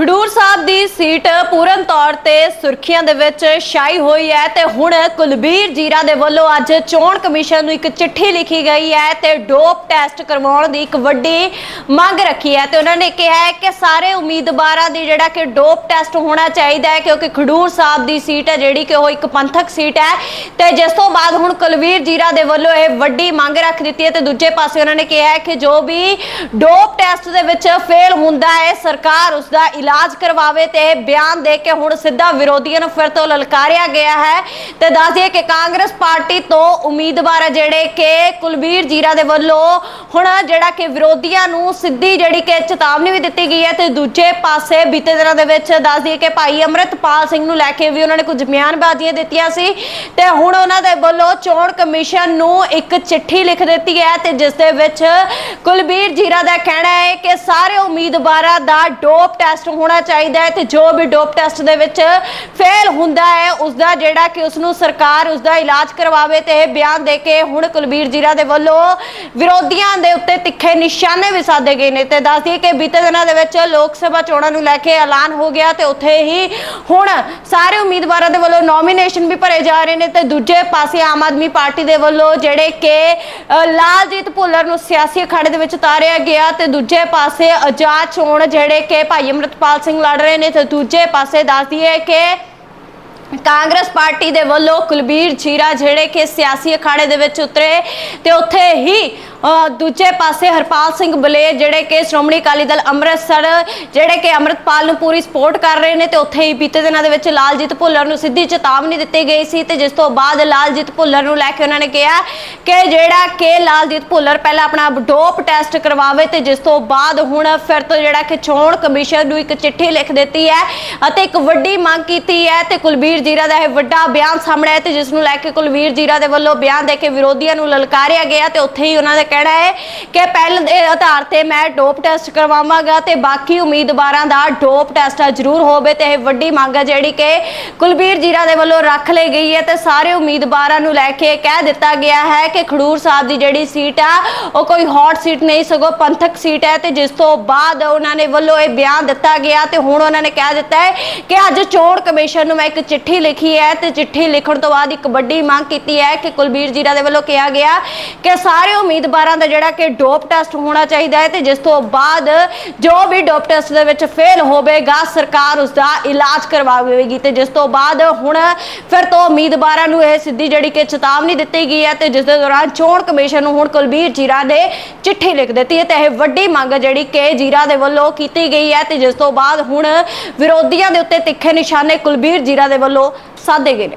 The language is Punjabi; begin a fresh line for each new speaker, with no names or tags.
ਖਡੂਰ ਸਾਹਿਬ ਦੀ ਸੀਟ ਪੂਰਨ ਤੌਰ ਤੇ ਸੁਰਖੀਆਂ ਦੇ ਵਿੱਚ ਛਾਈ ਹੋਈ ਹੈ ਤੇ ਹੁਣ ਕੁਲਬੀਰ ਜੀਰਾ ਦੇ ਵੱਲੋਂ ਅੱਜ ਚੋਣ ਕਮਿਸ਼ਨ ਨੂੰ ਇੱਕ ਚਿੱਠੀ ਲਿਖੀ ਗਈ ਹੈ ਤੇ ਡੋਪ ਟੈਸਟ ਕਰਵਾਉਣ ਦੀ ਇੱਕ ਵੱਡੀ ਮੰਗ ਰੱਖੀ ਹੈ ਤੇ ਉਹਨਾਂ ਨੇ ਕਿਹਾ ਹੈ ਕਿ ਸਾਰੇ ਉਮੀਦਵਾਰਾਂ ਦੀ ਜਿਹੜਾ ਕਿ ਡੋਪ ਟੈਸਟ ਹੋਣਾ ਚਾਹੀਦਾ ਹੈ ਕਿਉਂਕਿ ਖਡੂਰ ਸਾਹਿਬ ਦੀ ਸੀਟ ਹੈ ਜਿਹੜੀ ਕਿ ਉਹ ਇੱਕ ਪੰਥਕ ਸੀਟ ਹੈ ਤੇ ਜਿਸ ਤੋਂ ਬਾਅਦ ਹੁਣ ਕੁਲਬੀਰ ਜੀਰਾ ਦੇ ਵੱਲੋਂ ਇਹ ਵੱਡੀ ਮੰਗ ਰੱਖ ਦਿੱਤੀ ਹੈ ਤੇ ਦੂਜੇ ਪਾਸੇ ਉਹਨਾਂ ਨੇ ਕਿਹਾ ਹੈ ਕਿ ਜੋ ਵੀ ਡੋਪ ਟੈਸਟ ਦੇ ਵਿੱਚ ਫੇਲ ਹੁੰਦਾ ਹੈ, ਸਰਕਾਰ ਉਸ ਦਾ ਇਲਾਜ ਕਰਵਾਵੇ ਤੇ ਬਿਆਨ ਦੇ ਕੇ ਹੁਣ ਸਿੱਧਾ ਵਿਰੋਧੀਆਂ ਨੂੰ ਫਿਰ ਤੋਂ ਲਲਕਾਰਿਆ ਗਿਆ ਹੈ ਤੇ ਦੱਸ ਦਈਏ ਕਿ ਕਾਂਗਰਸ ਪਾਰਟੀ ਤੋਂ ਉਮੀਦਵਾਰ ਜਿਹੜੇ ਕਿ ਕੁਲਬੀਰ ਜੀਰਾ ਦੇ ਵੱਲੋਂ ਹੁਣ ਜਿਹੜਾ ਕਿ ਵਿਰੋਧੀਆਂ ਨੂੰ ਸਿੱਧੀ ਜਿਹੜੀ ਕਿ ਚੇਤਾਵਨੀ ਵੀ ਦਿੱਤੀ ਗਈ ਹੈ ਤੇ ਦੂਜੇ ਪਾਸੇ ਬੀਤੇ ਦਿਨਾਂ ਦੇ ਵਿੱਚ ਦੱਸ ਦਈਏ ਕਿ ਭਾਈ ਅਮਰਤਪਾਲ ਸਿੰਘ ਨੂੰ ਲੈ ਕੇ ਵੀ ਉਹਨਾਂ ਨੇ ਕੁਝ ਬਿਆਨਬਾਜ਼ੀਆਂ ਦਿੱਤੀਆਂ ਸੀ ਤੇ ਹੁਣ ਉਹਨਾਂ ਦੇ ਵੱਲੋਂ ਚੋਣ ਕਮਿਸ਼ਨ ਨੂੰ ਇੱਕ ਚਿੱਠੀ ਲਿਖ ਦਿੱਤੀ ਹੈ ਤੇ ਜਿਸ ਦੇ ਵਿੱਚ ਕੁਲਬੀਰ ਜੀਰਾ ਦਾ ਕਹਿਣਾ ਹੈ ਕਿ ਸਾਰੇ ਉਮੀਦਵਾਰਾਂ ਦਾ ਡੋਪ ਟੈਸਟ ਹੋਣਾ ਚਾਹੀਦਾ ਹੈ ਤੇ ਜੋ ਵੀ ਡੋਪ ਟੈਸਟ ਦੇ ਵਿੱਚ ਫੇਲ ਹੁੰਦਾ ਹੈ ਉਸ ਦਾ ਜਿਹੜਾ ਕਿ ਉਸ ਨੂੰ ਸਰਕਾਰ ਉਸ ਦਾ ਇਲਾਜ ਕਰਵਾਵੇ ਤੇ ਇਹ ਬਿਆਨ ਦੇ ਕੇ ਹੁਣ ਕੁਲਬੀਰ ਜੀਰਾ ਦੇ ਵੱਲੋਂ ਵਿਰੋਧੀਆਂ ਦੇ ਉੱਤੇ ਤਿੱਖੇ ਨਿਸ਼ਾਨੇ ਵੀ ਸਾਧੇ ਗਏ ਨੇ ਤੇ ਦੱਸਦੀ ਕਿ ਬੀਤੇ ਦਿਨਾਂ ਦੇ ਵਿੱਚ ਲੋਕ ਸਭਾ ਚੋਣਾਂ ਨੂੰ ਲੈ ਕੇ ਐਲਾਨ ਹੋ ਗਿਆ ਤੇ ਉੱਥੇ ਹੀ ਹੁਣ ਸਾਰੇ ਉਮੀਦਵਾਰਾਂ ਦੇ ਵੱਲੋਂ ਨੋਮੀਨੇਸ਼ਨ ਵੀ ਭਰੇ ਜਾ ਰਹੇ ਨੇ ਤੇ ਦੂਜੇ ਪਾਸੇ ਆਮ ਆਦਮੀ ਪਾਰਟੀ ਦੇ ਵੱਲੋਂ ਜਿਹੜੇ ਕਿ ਲਾਲਜੀਤ ਭੁੱਲਰ ਨੂੰ ਸਿਆਸੀ ਅਖਾੜੇ ਦੇ ਵਿੱਚ ਉਤਾਰਿਆ ਗਿਆ ਤੇ ਦੂਜੇ ਪਾਸੇ ਆਜ਼ਾਦ ਚੋਣ ਜਿਹੜੇ ਕਿ ਭਾਈ ਅਮਰਤਪਾਲ ਸਿੰਘ ਲੜ ਰਹੇ ਨੇ ਤੇ ਦੂਜੇ ਪਾਸੇ ਦੱਸ ਦਈਏ ਕਿ ਕਾਂਗਰਸ ਪਾਰਟੀ ਦੇ ਵੱਲੋਂ ਕੁਲਬੀਰ ਛੀਰਾ ਜਿਹੜੇ ਕਿ ਸਿਆਸੀ ਅਖਾੜੇ ਦੇ ਵਿੱਚ ਉਤਰੇ ਤੇ ਉੱਥੇ ਹੀ ਦੂਜੇ ਪਾਸੇ ਹਰਪਾਲ ਸਿੰਘ ਬਲੇ ਜਿਹੜੇ ਕਿ ਸ਼੍ਰੋਮਣੀ ਅਕਾਲੀ ਦਲ ਅੰਮ੍ਰਿਤਸਰ, ਜਿਹੜੇ ਕਿ ਅੰਮ੍ਰਿਤਪਾਲ ਨੂੰ ਪੂਰੀ ਸਪੋਰਟ ਕਰ ਰਹੇ ਨੇ ਤੇ ਉੱਥੇ ਹੀ ਬੀਤੇ ਦਿਨਾਂ ਦੇ ਵਿੱਚ ਲਾਲਜੀਤ ਭੁੱਲਰ ਨੂੰ ਸਿੱਧੀ ਚੇਤਾਵਨੀ ਦਿੱਤੀ ਗਈ ਸੀ ਤੇ ਜਿਸ ਤੋਂ ਬਾਅਦ ਲਾਲਜੀਤ ਭੁੱਲਰ ਨੂੰ ਲੈ ਕੇ ਉਹਨਾਂ ਨੇ ਕਿਹਾ ਕਿ ਜਿਹੜਾ ਕਿ ਲਾਲਜੀਤ ਭੁੱਲਰ ਪਹਿਲਾਂ ਆਪਣਾ ਡੋਪ ਟੈਸਟ ਕਰਵਾਵੇ ਤੇ ਜਿਸ ਤੋਂ ਬਾਅਦ ਹੁਣ ਫਿਰ ਤੋਂ ਜਿਹੜਾ ਕਿ ਚੋਣ ਕਮਿਸ਼ਨ ਨੂੰ ਇੱਕ ਚਿੱਠੀ ਲਿਖ ਦਿੱਤੀ ਹੈ ਅਤੇ ਇੱਕ ਵੱਡੀ ਮੰਗ ਕੀਤੀ ਹੈ ਤੇ ਕੁਲਬੀਰ ਜੀਰਾ ਦਾ ਇਹ ਵੱਡਾ ਬਿਆਨ ਸਾਹਮਣੇ ਆਇਆ ਤੇ ਜਿਸ ਨੂੰ ਲੈ ਕੇ ਕੁਲਵੀਰ ਜੀਰਾ ਦੇ ਵੱਲੋਂ ਬਿਆਨ ਦੇ ਕੇ ਵਿਰੋਧੀਆਂ ਨੂੰ ਲਲਕਾਰਿਆ ਗਿਆ ਤੇ ਉੱਥੇ ਹੀ ਉਹਨਾਂ ਦਾ ਕਹਿਣਾ ਹੈ ਕਿ ਪਹਿਲ ਦੇ ਆਧਾਰ ਤੇ ਮੈਂ ਡੋਪ ਟੈਸਟ ਕਰਵਾਵਾਂਗਾ ਤੇ ਬਾਕੀ ਉਮੀਦਵਾਰਾਂ ਦਾ ਡੋਪ ਟੈਸਟ ਜ਼ਰੂਰ ਹੋਵੇ ਤੇ ਇਹ ਵੱਡੀ ਮੰਗ ਹੈ ਜਿਹੜੀ ਕਿ ਕੁਲਬੀਰ ਜੀਰਾ ਦੇ ਵੱਲੋਂ ਰੱਖ ਲਈ ਗਈ ਹੈ ਤੇ ਸਾਰੇ ਉਮੀਦਵਾਰਾਂ ਨੂੰ ਲੈ ਕੇ ਕਹਿ ਦਿੱਤਾ ਗਿਆ ਹੈ ਕਿ ਖਡੂਰ ਸਾਹਿਬ ਦੀ ਜਿਹੜੀ ਸੀਟ ਆ, ਉਹ ਕੋਈ ਹੌਟ ਸੀਟ ਨਹੀਂ, ਸਗੋਂ ਪੰਥਕ ਸੀਟ ਹੈ ਤੇ ਜਿਸ ਤੋਂ ਬਾਅਦ ਉਹਨਾਂ ਨੇ ਵੱਲੋਂ ਇਹ ਬਿਆਨ ਦਿੱਤਾ ਗਿਆ ਤੇ ਹੁਣ ਉਹਨਾਂ ਨੇ ਕਹਿ ਦਿੱਤਾ ਹੈ ਕਿ ਅੱਜ ਚੋਣ ਕਮਿਸ਼ਨ ਨੂੰ ਮੈਂ ਇੱਕ ਚਿੱਠੀ ਚਿੱਠੀ ਲਿਖੀ ਹੈ ਤੇ ਚਿੱਠੀ ਲਿਖਣ ਤੋਂ ਬਾਅਦ ਇੱਕ ਵੱਡੀ ਮੰਗ ਕੀਤੀ ਹੈ ਕਿ ਕੁਲਬੀਰ ਜੀਰਾ ਦੇ ਵੱਲੋਂ ਕਿਹਾ ਗਿਆ ਕਿ ਸਾਰੇ ਉਮੀਦਵਾਰਾਂ ਦਾ ਜਿਹੜਾ ਕਿ ਡੋਪ ਟੈਸਟ ਹੋਣਾ ਚਾਹੀਦਾ ਹੈ ਤੇ ਜਿਸ ਤੋਂ ਬਾਅਦ ਜੋ ਵੀ ਡੋਪ ਟੈਸਟ ਦੇ ਵਿੱਚ ਫੇਲ ਹੋਵੇਗਾ, ਸਰਕਾਰ ਉਸ ਦਾ ਇਲਾਜ ਕਰਵਾਵੇਗੀ ਤੇ ਜਿਸ ਤੋਂ ਬਾਅਦ ਹੁਣ ਫਿਰ ਤੋਂ ਉਮੀਦਵਾਰਾਂ ਨੂੰ ਇਹ ਸਿੱਧੀ ਜਿਹੜੀ ਕਿ ਚੇਤਾਵਨੀ ਦਿੱਤੀ ਗਈ ਹੈ ਤੇ ਜਿਸ ਦੇ ਦੌਰਾਨ ਚੋਣ ਕਮਿਸ਼ਨ ਨੂੰ ਹੁਣ ਕੁਲਬੀਰ ਜੀਰਾ ਨੇ ਚਿੱਠੀ ਲਿਖ ਦਿੱਤੀ ਹੈ ਤੇ ਇਹ ਵੱਡੀ ਮੰਗ ਜਿਹੜੀ ਕਿ ਜੀਰਾ ਦੇ ਵੱਲੋਂ ਕੀਤੀ ਗਈ ਹੈ ਤੇ ਜਿਸ ਤੋਂ ਬਾਅਦ ਹੁਣ ਵਿਰੋਧੀਆਂ ਦੇ ਉੱਤੇ ਤਿੱਖੇ ਨਿਸ਼ਾਨੇ ਕੁਲਬੀਰ ਜੀਰਾ ਦੇ ਵੱਲੋਂ ਸਾਧੇ ਗਏ ਨੇ